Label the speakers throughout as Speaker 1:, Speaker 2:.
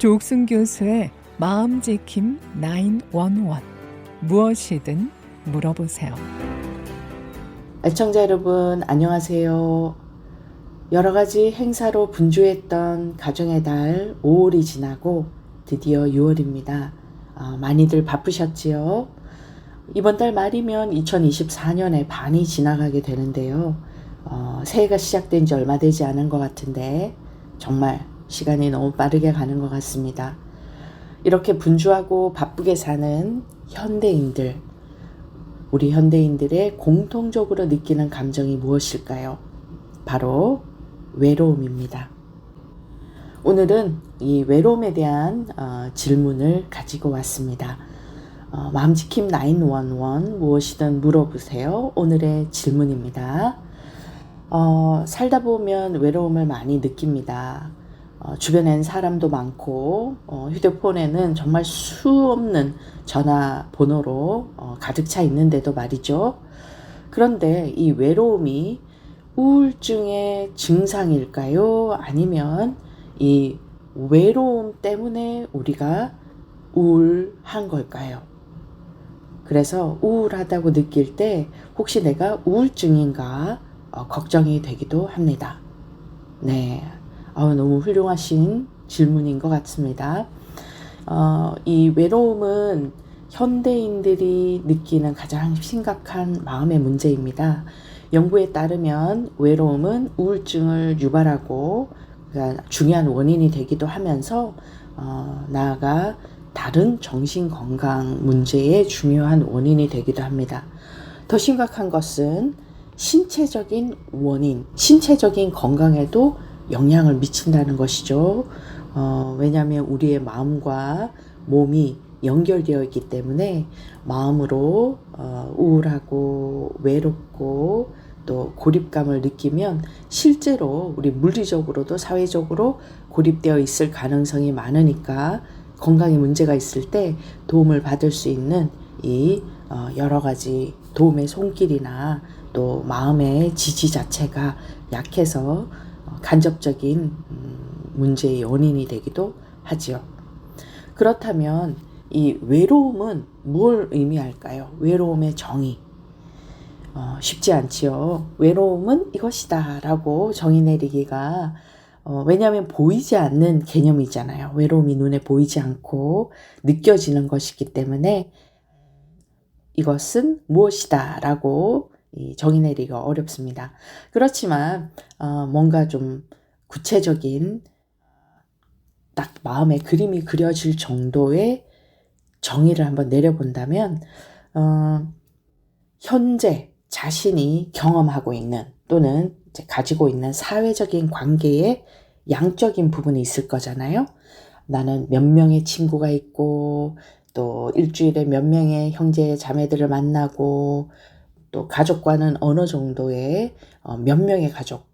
Speaker 1: 조옥순 교수의 마음 지킴 911 무엇이든 물어보세요.
Speaker 2: 애청자 여러분, 안녕하세요. 여러 가지 행사로 분주했던 가정의 달 5월이 지나고 드디어 6월입니다. 아, 많이들 바쁘셨지요? 이번 달 말이면 2024년의 반이 지나가게 되는데요. 어, 새해가 시작된 지 얼마 되지 않은 것 같은데 정말 시간이 너무 빠르게 가는 것 같습니다. 이렇게 분주하고 바쁘게 사는 현대인들, 우리 현대인들의 공통적으로 느끼는 감정이 무엇일까요? 바로 외로움입니다. 오늘은 이 외로움에 대한 어, 질문을 가지고 왔습니다. 어, 마음지킴 911 무엇이든 물어보세요. 오늘의 질문입니다. 어, 살다 보면 외로움을 많이 느낍니다. 어, 주변엔 사람도 많고 어, 휴대폰에는 정말 수 없는 전화번호로 어, 가득 차 있는데도 말이죠. 그런데 이 외로움이 우울증의 증상일까요? 아니면 이 외로움 때문에 우리가 우울한 걸까요? 그래서 우울하다고 느낄 때 혹시 내가 우울증인가 어, 걱정이 되기도 합니다. 네. 어, 너무 훌륭하신 질문인 것 같습니다. 어, 이 외로움은 현대인들이 느끼는 가장 심각한 마음의 문제입니다. 연구에 따르면 외로움은 우울증을 유발하고 그러니까 중요한 원인이 되기도 하면서 어, 나아가 다른 정신 건강 문제의 중요한 원인이 되기도 합니다. 더 심각한 것은 신체적인 원인, 신체적인 건강에도 영향을 미친다는 것이죠. 어, 왜냐하면 우리의 마음과 몸이 연결되어 있기 때문에 마음으로 어, 우울하고 외롭고 또 고립감을 느끼면 실제로 우리 물리적으로도 사회적으로 고립되어 있을 가능성이 많으니까 건강에 문제가 있을 때 도움을 받을 수 있는 이 어, 여러 가지 도움의 손길이나 또 마음의 지지 자체가 약해서 어, 간접적인 음, 문제의 원인이 되기도 하지요. 그렇다면 이 외로움은 뭘 의미할까요? 외로움의 정의. 어, 쉽지 않지요. 외로움은 이것이다 라고 정의 내리기가 어, 왜냐하면 보이지 않는 개념이잖아요. 외로움이 눈에 보이지 않고 느껴지는 것이기 때문에 이것은 무엇이다 라고 정의 내리기가 어렵습니다. 그렇지만 어, 뭔가 좀 구체적인 딱 마음에 그림이 그려질 정도의 정의를 한번 내려본다면 어, 현재 자신이 경험하고 있는 또는 가지고 있는 사회적인 관계에 양적인 부분이 있을 거잖아요. 나는 몇 명의 친구가 있고 또 일주일에 몇 명의 형제 자매들을 만나고 또 가족과는 어느 정도의 어, 몇 명의 가족,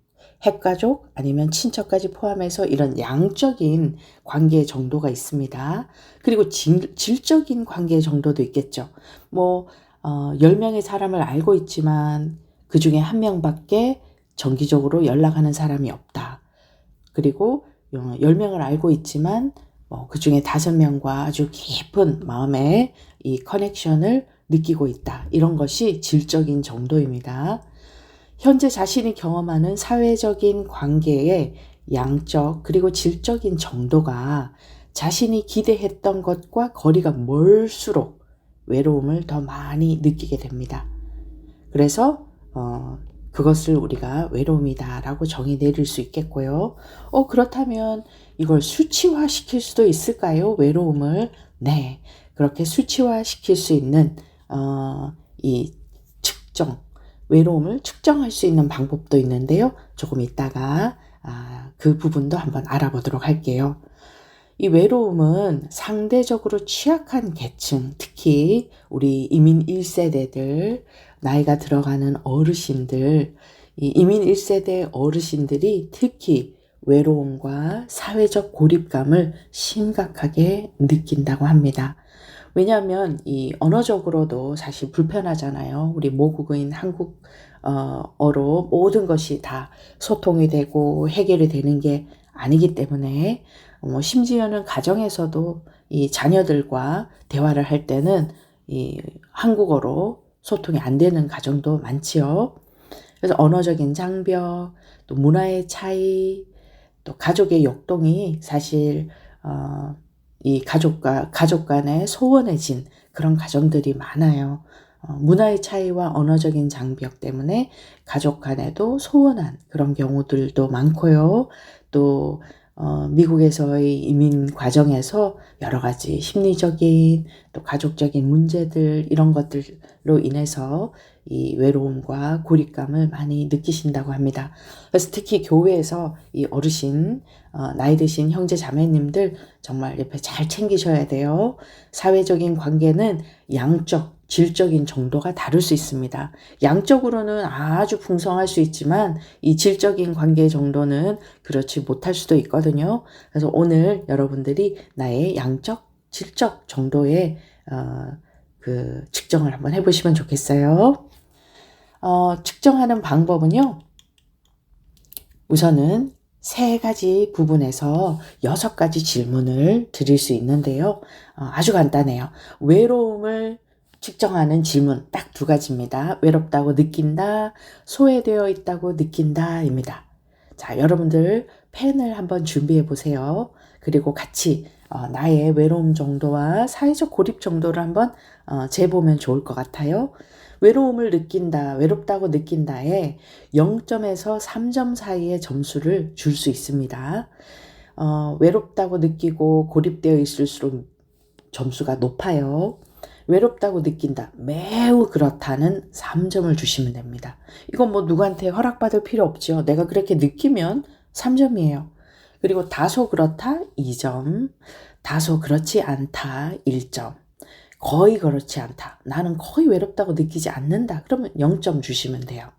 Speaker 2: 핵가족 아니면 친척까지 포함해서 이런 양적인 관계 정도가 있습니다. 그리고 질, 질적인 관계 정도도 있겠죠. 뭐, 어, 10명의 사람을 알고 있지만 그 중에 한 명밖에 정기적으로 연락하는 사람이 없다. 그리고 10명을 알고 있지만 뭐 그 중에 5명과 아주 깊은 마음의 이 커넥션을 느끼고 있다. 이런 것이 질적인 정도입니다. 현재 자신이 경험하는 사회적인 관계의 양적 그리고 질적인 정도가 자신이 기대했던 것과 거리가 멀수록 외로움을 더 많이 느끼게 됩니다. 그래서 어, 그것을 우리가 외로움이다라고 정의 내릴 수 있겠고요. 어, 그렇다면 이걸 수치화 시킬 수도 있을까요? 외로움을. 네. 그렇게 수치화 시킬 수 있는 어, 이 측정, 외로움을 측정할 수 있는 방법도 있는데요. 조금 이따가 아, 그 부분도 한번 알아보도록 할게요. 이 외로움은 상대적으로 취약한 계층, 특히 우리 이민 1세대들, 나이가 들어가는 어르신들, 이 이민 1세대 어르신들이 특히 외로움과 사회적 고립감을 심각하게 느낀다고 합니다. 왜냐하면 이 언어적으로도 사실 불편하잖아요. 우리 모국어인 한국 어, 어로 모든 것이 다 소통이 되고 해결이 되는 게 아니기 때문에 뭐 심지어는 가정에서도 이 자녀들과 대화를 할 때는 이 한국어로 소통이 안 되는 가정도 많지요. 그래서 언어적인 장벽, 또 문화의 차이, 또 가족의 역동이 사실 어, 이 가족과 가족 간에 소원해진 그런 가정들이 많아요. 어, 문화의 차이와 언어적인 장벽 때문에 가족 간에도 소원한 그런 경우들도 많고요. 또 어, 미국에서의 이민 과정에서 여러 가지 심리적인 또 가족적인 문제들 이런 것들로 인해서 이 외로움과 고립감을 많이 느끼신다고 합니다. 그래서 특히 교회에서 이 어르신, 어, 나이 드신 형제 자매님들 정말 옆에 잘 챙기셔야 돼요. 사회적인 관계는 양적, 질적인 정도가 다를 수 있습니다. 양적으로는 아주 풍성할 수 있지만 이 질적인 관계 정도는 그렇지 못할 수도 있거든요. 그래서 오늘 여러분들이 나의 양적, 질적 정도의 어, 그 측정을 한번 해보시면 좋겠어요. 어, 측정하는 방법은요. 우선은 세 가지 부분에서 여섯 가지 질문을 드릴 수 있는데요. 어, 아주 간단해요. 외로움을 측정하는 질문 딱 두 가지입니다. 외롭다고 느낀다, 소외되어 있다고 느낀다입니다. 자, 여러분들 펜을 한번 준비해 보세요. 그리고 같이 어, 나의 외로움 정도와 사회적 고립 정도를 한번 어, 재보면 좋을 것 같아요. 외로움을 느낀다, 외롭다고 느낀다에 0점에서 3점 사이의 점수를 줄 수 있습니다. 어, 외롭다고 느끼고 고립되어 있을수록 점수가 높아요. 외롭다고 느낀다. 매우 그렇다는 3점을 주시면 됩니다. 이건 뭐 누구한테 허락받을 필요 없죠. 내가 그렇게 느끼면 3점이에요. 그리고 다소 그렇다 2점, 다소 그렇지 않다 1점, 거의 그렇지 않다. 나는 거의 외롭다고 느끼지 않는다. 그러면 0점 주시면 돼요.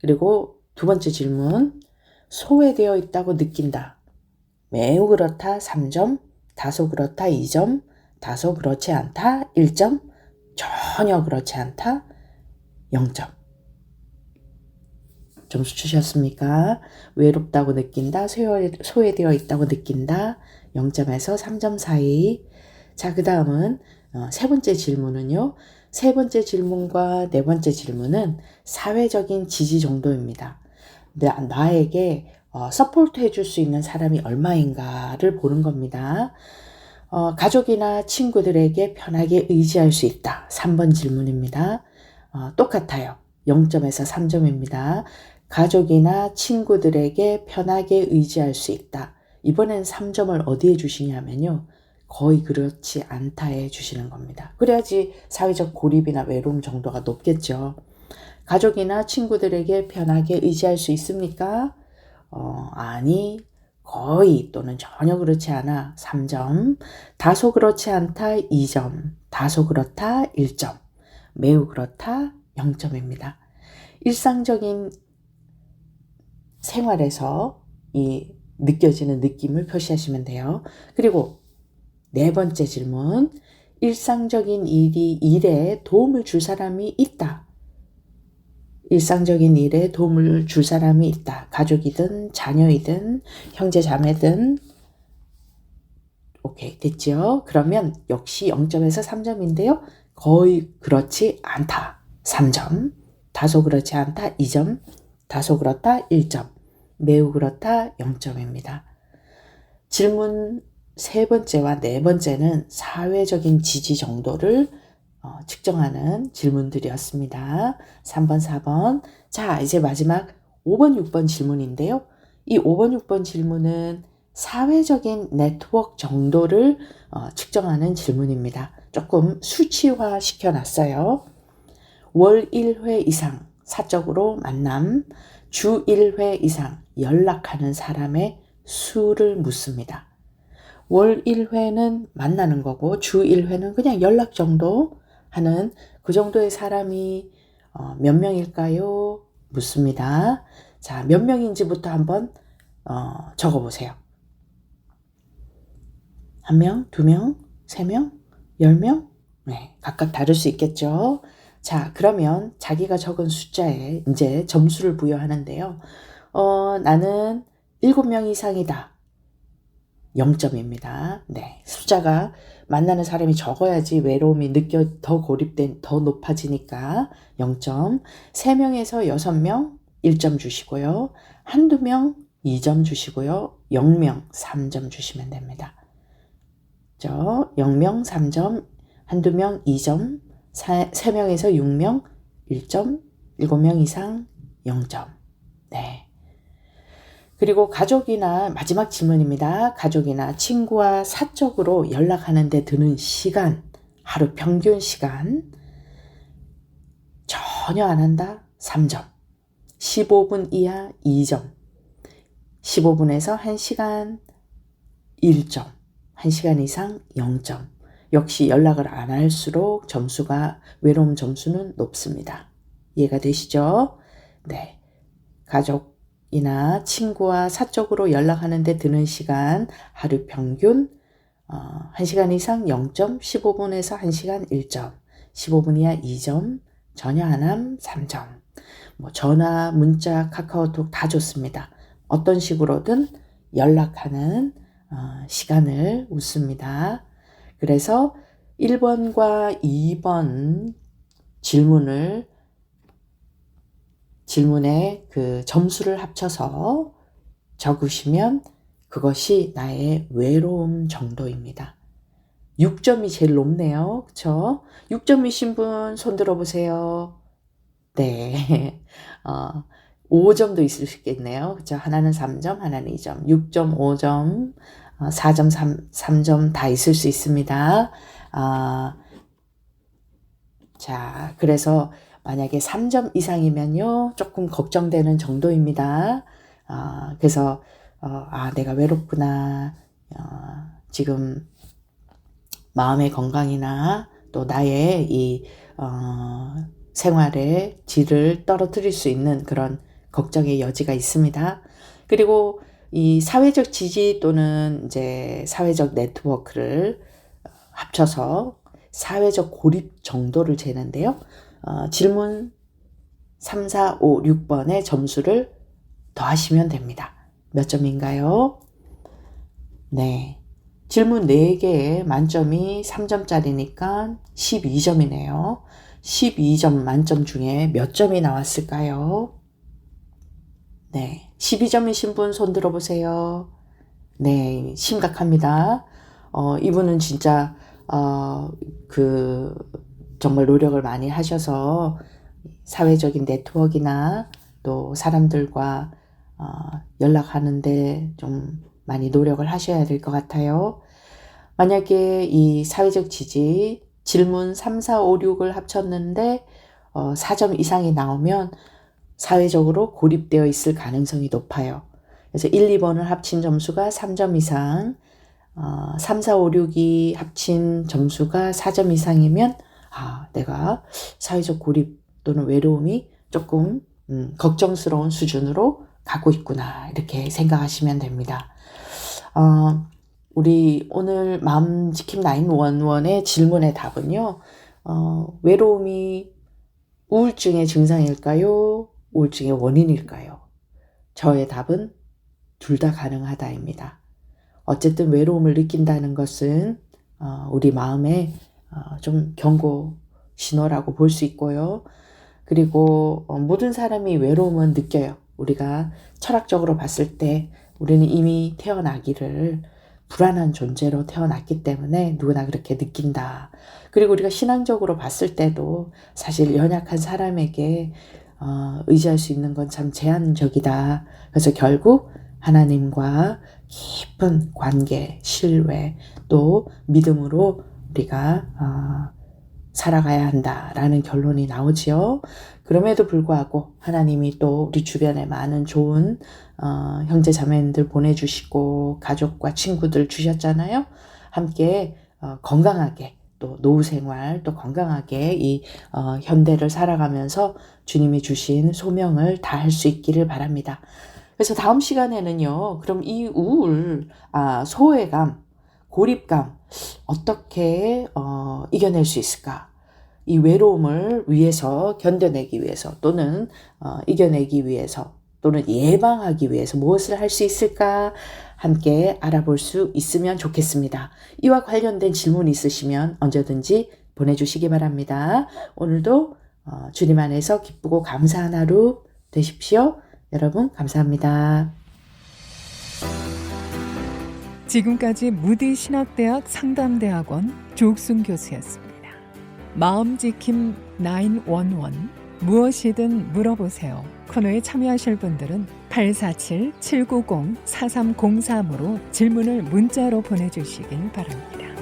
Speaker 2: 그리고 두 번째 질문, 소외되어 있다고 느낀다. 매우 그렇다 3점, 다소 그렇다 2점, 다소 그렇지 않다 1점, 전혀 그렇지 않다 0점. 점수 주셨습니까? 외롭다고 느낀다, 소외, 소외되어 있다고 느낀다, 0점에서 3점 사이. 자, 그 다음은 어, 세 번째 질문은요. 세 번째 질문과 네 번째 질문은 사회적인 지지 정도입니다. 나, 나에게 어, 서포트 해줄 수 있는 사람이 얼마인가를 보는 겁니다. 어, 가족이나 친구들에게 편하게 의지할 수 있다. 3번 질문입니다. 어, 똑같아요. 0점에서 3점입니다. 가족이나 친구들에게 편하게 의지할 수 있다. 이번엔 3점을 어디에 주시냐면요. 거의 그렇지 않다에 주시는 겁니다. 그래야지 사회적 고립이나 외로움 정도가 높겠죠. 가족이나 친구들에게 편하게 의지할 수 있습니까? 어, 아니, 거의 또는 전혀 그렇지 않아 3점, 다소 그렇지 않다 2점, 다소 그렇다 1점, 매우 그렇다 0점입니다. 일상적인 생활에서 이 느껴지는 느낌을 표시하시면 돼요. 그리고 네 번째 질문. 일상적인 일이 일에 도움을 줄 사람이 있다. 일상적인 일에 도움을 줄 사람이 있다. 가족이든 자녀이든 형제 자매든 오케이 됐죠? 그러면 역시 0점에서 3점인데요. 거의 그렇지 않다. 3점. 다소 그렇지 않다. 2점. 다소 그렇다. 1점. 매우 그렇다. 0점입니다. 질문 세 번째와 네 번째는 사회적인 지지 정도를 어, 측정하는 질문들이었습니다. 3번, 4번. 자, 이제 마지막 5번, 6번 질문인데요. 이 5번, 6번 질문은 사회적인 네트워크 정도를 어, 측정하는 질문입니다. 조금 수치화 시켜놨어요. 월 1회 이상 사적으로 만남, 주 1회 이상 연락하는 사람의 수를 묻습니다. 월 1회는 만나는 거고 주 1회는 그냥 연락 정도 하는 그 정도의 사람이 어, 몇 명일까요? 묻습니다. 자, 몇 명인지부터 한번 어, 적어 보세요. 한 명, 두 명, 세 명, 열 명? 네, 각각 다를 수 있겠죠. 자, 그러면 자기가 적은 숫자에 이제 점수를 부여하는데요. 어, 나는 7명 이상이다. 0점입니다. 네. 숫자가 만나는 사람이 적어야지 외로움이 느껴 더 고립된 더 높아지니까 0점. 3명에서 6명 1점 주시고요. 한두 명 2점 주시고요. 0명 3점 주시면 됩니다. 저 0명 3점, 한두 명 2점, 3명에서 6명 1점, 7명 이상 0점. 네. 그리고 가족이나 마지막 질문입니다. 가족이나 친구와 사적으로 연락하는데 드는 시간, 하루 평균 시간 전혀 안 한다 3점. 15분 이하 2점. 15분에서 1시간 1점. 1시간 이상 0점. 역시 연락을 안 할수록 점수가 외로움 점수는 높습니다. 이해가 되시죠? 네. 가족 이나 친구와 사적으로 연락하는 데 드는 시간 하루 평균 어, 1시간 이상 0점, 15분에서 1시간 1점, 15분 이하 2점, 전혀 안 함 3점. 뭐 전화, 문자, 카카오톡 다 좋습니다. 어떤 식으로든 연락하는 어, 시간을 묻습니다. 그래서 1번과 2번 질문을 질문에 그 점수를 합쳐서 적으시면 그것이 나의 외로움 정도입니다. 6점이 제일 높네요. 그쵸? 6점이신 분 손 들어 보세요. 네. 어, 5점도 있을 수 있겠네요. 그쵸? 하나는 3점, 하나는 2점. 6점, 5점, 4점, 3, 3점 다 있을 수 있습니다. 아, 자, 그래서 만약에 3점 이상이면요, 조금 걱정되는 정도입니다. 아, 그래서, 어, 아, 내가 외롭구나. 어, 지금 마음의 건강이나 또 나의 이, 어, 생활의 질을 떨어뜨릴 수 있는 그런 걱정의 여지가 있습니다. 그리고 이 사회적 지지 또는 이제 사회적 네트워크를 합쳐서 사회적 고립 정도를 재는데요. 어, 질문 3, 4, 5, 6번의 점수를 더하시면 됩니다. 몇 점인가요? 네. 질문 4개에 만점이 3점짜리니까 12점이네요. 12점 만점 중에 몇 점이 나왔을까요? 네. 12점이신 분 손 들어보세요. 네. 심각합니다. 어, 이분은 진짜, 어, 그, 정말 노력을 많이 하셔서 사회적인 네트워크나 또 사람들과 어, 연락하는데 좀 많이 노력을 하셔야 될 것 같아요. 만약에 이 사회적 지지 질문 3, 4, 5, 6을 합쳤는데 어, 4점 이상이 나오면 사회적으로 고립되어 있을 가능성이 높아요. 그래서 1, 2번을 합친 점수가 3점 이상, 어, 3, 4, 5, 6이 합친 점수가 4점 이상이면 아, 내가 사회적 고립 또는 외로움이 조금 음, 걱정스러운 수준으로 가고 있구나 이렇게 생각하시면 됩니다. 어, 우리 오늘 마음 지킴 911의 질문의 답은요. 어, 외로움이 우울증의 증상일까요? 우울증의 원인일까요? 저의 답은 둘 다 가능하다입니다. 어쨌든 외로움을 느낀다는 것은 어, 우리 마음에 어, 좀 경고 신호라고 볼 수 있고요. 그리고 어, 모든 사람이 외로움은 느껴요. 우리가 철학적으로 봤을 때 우리는 이미 태어나기를 불안한 존재로 태어났기 때문에 누구나 그렇게 느낀다. 그리고 우리가 신앙적으로 봤을 때도 사실 연약한 사람에게 어, 의지할 수 있는 건 참 제한적이다. 그래서 결국 하나님과 깊은 관계, 신뢰, 또 믿음으로 우리가 어, 살아가야 한다라는 결론이 나오지요. 그럼에도 불구하고 하나님이 또 우리 주변에 많은 좋은 어, 형제 자매들 보내주시고 가족과 친구들 주셨잖아요. 함께 어, 건강하게 또 노후 생활 또 건강하게 이 어, 현대를 살아가면서 주님이 주신 소명을 다할 수 있기를 바랍니다. 그래서 다음 시간에는요. 그럼 이 우울, 아, 소외감, 고립감 어떻게 어, 이겨낼 수 있을까? 이 외로움을 위해서 견뎌내기 위해서 또는 어, 이겨내기 위해서 또는 예방하기 위해서 무엇을 할 수 있을까 함께 알아볼 수 있으면 좋겠습니다. 이와 관련된 질문 있으시면 언제든지 보내주시기 바랍니다. 오늘도 어, 주님 안에서 기쁘고 감사한 하루 되십시오. 여러분 감사합니다.
Speaker 1: 지금까지 무디 신학대학 상담대학원 조옥순 교수였습니다. 마음 지킴 911 무엇이든 물어보세요. 코너에 참여하실 분들은 847-790-4303으로 질문을 문자로 보내주시길 바랍니다.